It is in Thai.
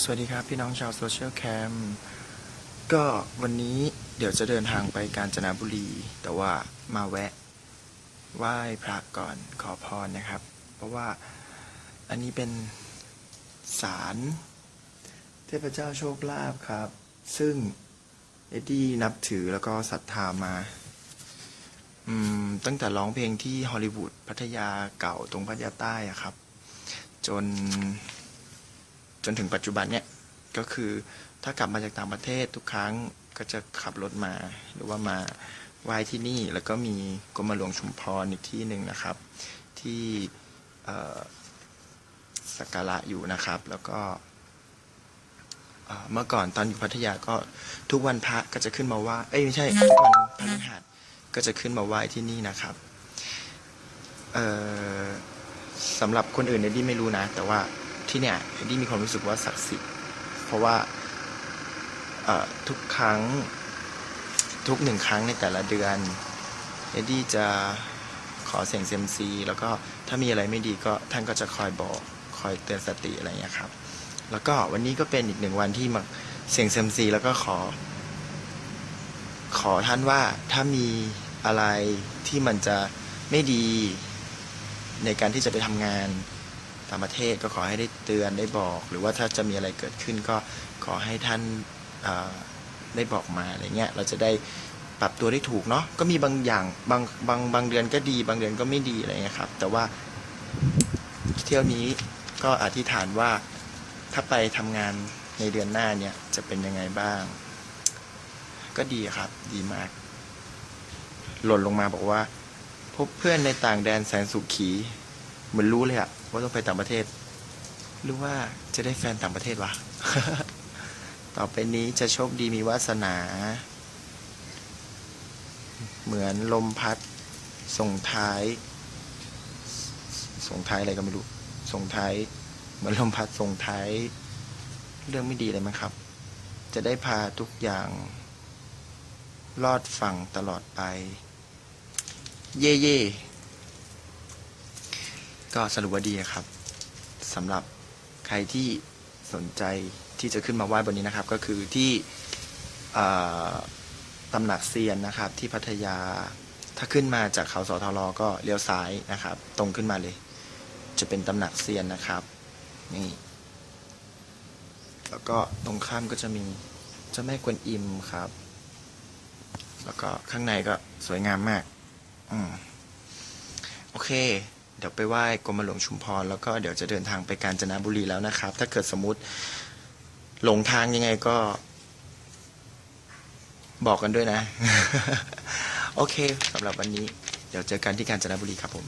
สวัสดีครับ พี่น้องชาวโซเชียลแคมก็วันนี้เดี๋ยวจะเดินทางไปกาญจนบุรี แต่ว่ามาแวะไหว้พระก่อนขอพรนะครับ เพราะว่าอันนี้เป็นศาลเทพเจ้าโชคลาภครับ ซึ่งเอ็ดดี้นับถือแล้วก็ศรัทธามาตั้งแต่ร้องเพลงที่ฮอลลีวูดพัทยาเก่าตรงพัทยาใต้อะครับ จน นถึงปัจจุบันเนี่ยก็คือถ้ากลับมาจากต่างประเทศทุกครั้งก็จะขับรถมา หรือว่ามาไหว้ที่นี่แล้วก็มีกรมหลวงชุมพรอีกที่หนึ่งนะครับ ที่เอ่อสักการะอยู่นะครับ แล้วก็เอ่อเมื่อก่อนตอนอยู่พัทยาก็ทุกวันพระก็จะขึ้นมาไหว้เอ้ยไม่ใช่ทุกวันพฤหัสก็จะขึ้นมาไหว้ที่นี่นะครับเอ่อสำหรับคนอื่นเนี่ยดีไม่รู้นะ แต่ว่า ที่เนี่ยเอ็ดดี้มีความรู้สึกว่าศักดิ์สิทธิ์เพราะว่าทุกครั้งทุกหนึ่งครั้งในแต่ละเดือนเอ็ดดี้จะขอเสียงเซมซีแล้วก็ถ้ามีอะไรไม่ดีก็ท่านก็จะคอยบอกคอยเตือนสติอะไรอย่างเงี้ยครับ แล้วก็วันนี้ก็เป็นอีกหนึ่งวันที่มาเสียงเซมซีแล้วก็ขอ ขอท่านว่าถ้ามีอะไรที่มันจะไม่ดีในการที่จะไปทำงาน ต่างประเทศก็ขอให้ได้เตือนได้บอก หรือว่าถ้าจะมีอะไรเกิดขึ้นก็ขอให้ท่านได้บอกมาอะไรเงี้ยเราจะได้ปรับตัวได้ถูกเนาะก็มีบางอย่างบางบางบางเดือนก็ดี บางเดือนก็ไม่ดีอะไรเงี้ยครับ แต่ว่าเที่ยวนี้ก็อธิษฐานว่าถ้าไปทำงานในเดือนหน้าเนี่ยจะเป็นยังไงบ้าง ก็ดีครับ ดีมาก หล่นลงมาบอกว่า พบเพื่อนในต่างแดนแสนสุขี เหมือนรู้เลยอะ ว่าต้องไปต่างประเทศ หรือว่าจะได้แฟนต่างประเทศวะ ต่อไปนี้จะโชคดีมีวาสนา เหมือนลมพัด ส่งท้าย ส่งท้ายอะไรก็ไม่รู้ ส่งท้าย เหมือนลมพัดส่งท้าย เรื่องไม่ดีเลยมั้งครับ จะได้พาทุกอย่างรอดฝั่งตลอดไป เย่เย่ ก็สรุปว่าดีครับสำหรับใครที่สนใจที่จะขึ้นมาไหว้บนนี้นะครับ ก็คือที่ตำหนักเซียนนะครับ ที่พัทยาถ้าขึ้นมาจากเขาสทรก็เลี้ยวซ้ายนะครับ ตรงขึ้นมาเลย จะเป็นตำหนักเซียนนะครับนี่แล้วก็ตรงข้ามก็จะมีเจ้าแม่กวนอิมครับ แล้วก็ข้างในก็สวยงามมาก อืม โอเค เดี๋ยวไปไหว้กรมหลวงชุมพร แล้วก็เดี๋ยวจะเดินทางไปกาญจนบุรีแล้วนะครับ ถ้าเกิดสมมติหลงทางยังไงก็ บอกกันด้วยนะ โอเคสำหรับวันนี้ เดี๋ยวเจอกันที่กาญจนบุรีครับผม